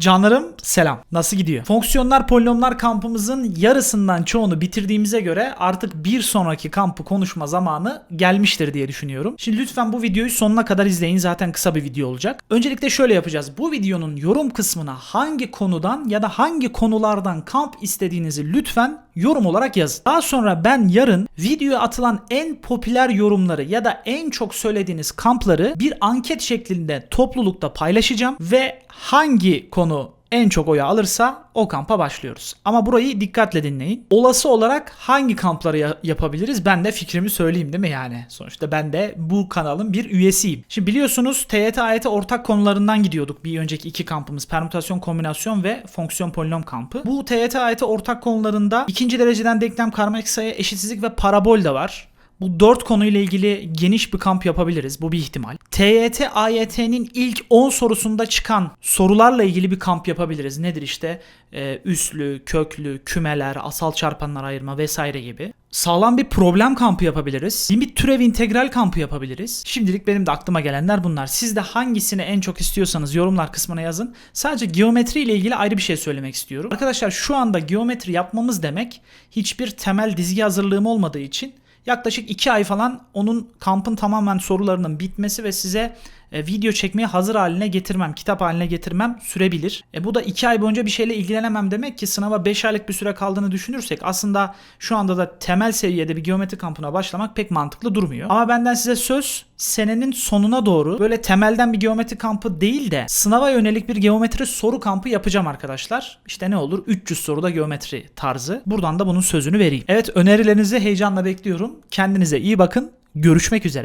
Canlarım selam. Nasıl gidiyor? Fonksiyonlar polinomlar kampımızın yarısından çoğunu bitirdiğimize göre artık bir sonraki kampı konuşma zamanı gelmiştir diye düşünüyorum. Şimdi lütfen bu videoyu sonuna kadar izleyin. Zaten kısa bir video olacak. Öncelikle şöyle yapacağız. Bu videonun yorum kısmına hangi konudan ya da hangi konulardan kamp istediğinizi lütfen yorum olarak yazın. Daha sonra ben yarın videoya atılan en popüler yorumları ya da en çok söylediğiniz kampları bir anket şeklinde toplulukta paylaşacağım ve hangi konu en çok oyu alırsa o kampa başlıyoruz. Ama burayı dikkatle dinleyin. Olası olarak hangi kampları ya- yapabiliriz? Ben de fikrimi söyleyeyim değil mi yani? Sonuçta ben de bu kanalın bir üyesiyim. Şimdi biliyorsunuz TYT AYT ortak konularından gidiyorduk bir önceki iki kampımız. Permütasyon, kombinasyon ve fonksiyon polinom kampı. Bu TYT AYT ortak konularında ikinci dereceden denklem, karmaşık sayı, eşitsizlik ve parabol de var. Bu dört konuyla ilgili geniş bir kamp yapabiliriz. Bu bir ihtimal. TYT, AYT'nin ilk 10 sorusunda çıkan sorularla ilgili bir kamp yapabiliriz. Nedir işte? Ee, üslü, köklü, kümeler, asal çarpanlar ayırma vesaire gibi. Sağlam bir problem kampı yapabiliriz. Limit türev integral kampı yapabiliriz. Şimdilik benim de aklıma gelenler bunlar. Siz de hangisini en çok istiyorsanız yorumlar kısmına yazın. Sadece geometri ile ilgili ayrı bir şey söylemek istiyorum. Arkadaşlar şu anda geometri yapmamız demek hiçbir temel dizgi hazırlığım olmadığı için Yaklaşık 2 ay falan onun kampın tamamen sorularının bitmesi ve size e, video çekmeye hazır haline getirmem, kitap haline getirmem sürebilir. E, bu da 2 ay boyunca bir şeyle ilgilenemem demek ki sınava 5 aylık bir süre kaldığını düşünürsek aslında şu anda da temel seviyede bir geometri kampına başlamak pek mantıklı durmuyor. Ama benden size söz senenin sonuna doğru böyle temelden bir geometri kampı değil de sınava yönelik bir geometri soru kampı yapacağım arkadaşlar. İşte ne olur 300 soruda geometri tarzı. Buradan da bunun sözünü vereyim. Evet önerilerinizi heyecanla bekliyorum. Kendinize iyi bakın. Görüşmek üzere.